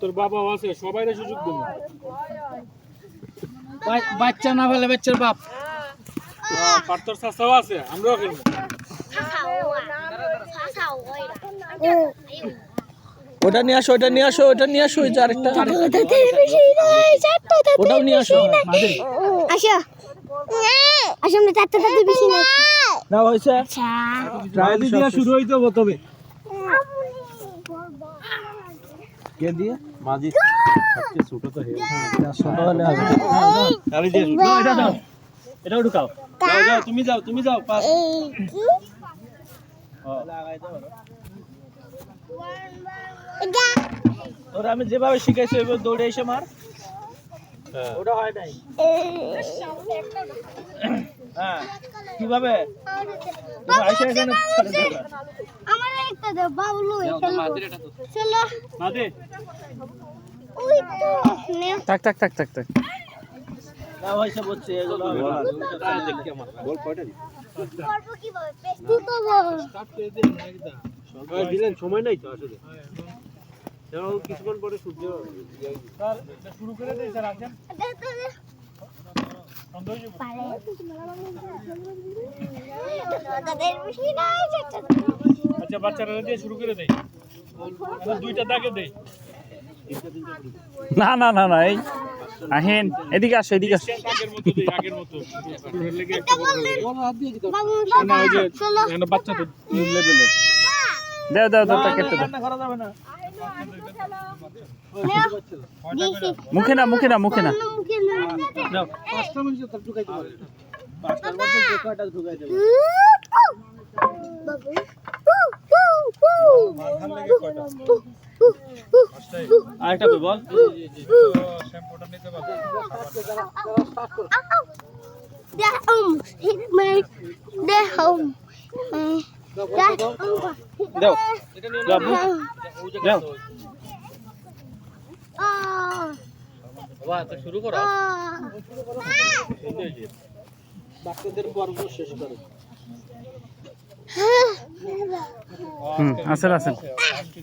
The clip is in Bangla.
তোর বাবাও আছে সবাই সুযোগ দেবো। বাচ্চা না ফেলে বাচ্চার বাপ। আছে আমরাও খেলব। ওটা নিয়ে আসো ওটা নিয়ে আসো ওটা নিয়ে আসো ওই যে আরেকটা। ওটাও নিয়ে আসো। আসো। আসো আমরা চারটা বেশি না হয়েছে। আচ্ছা। ট্রায়াল শুরু হইতে হবে তবে। কে দিয়ে? মাঝি। ছোট তো হে ছোট হলে হবে তাহলে দিয়ে শুরু এটা দাও। এটাও ঢুকাও। যাও যাও তুমি যাও তুমি যাও পাস। তোরা আমি যেভাবে শিখাইছি ওইভাবে দৌড়ে এসে মার। ওটা হয় নাই। হ্যাঁ। কীভাবে। আমার একটা দাও বাবলু চলো। মাদে ওই তো টাক টাক টাক টাক টাক না হয়েছে বলছে এগুলো হবে। না। বল কয়টা করব কীভাবে? পেস্টি তো বল। দিলেন সময় নাই তো আসলে। কিছুক্ষণ পরে সূর্য শুরু করে দেয় স্যার আসেন। পারে। আচ্ছা বাচ্চারা দিয়ে শুরু করে দেয়। দুইটা দাগে দেয়। না না না না এই আহেন এদিকে আসো এদিকে আসো। আগের মতো দেয় আগের মতো। না ওই যে এখানে বাচ্চা তো লেভেলে দাও দাও দাও না, কেটে দাও। করা যাবে না। মুখে না মুখে না মুখে না পাঁচটা মিনিট ঢুকাইতে পাঁচটার মধ্যে কয়টা আরেকটা বল শ্যাম্পুটা নিতে পারবে. দাও দাও দাও Ah. শুরু করো. বাচ্চাদের পর্ব শেষ করে হুম আসেন আসেন।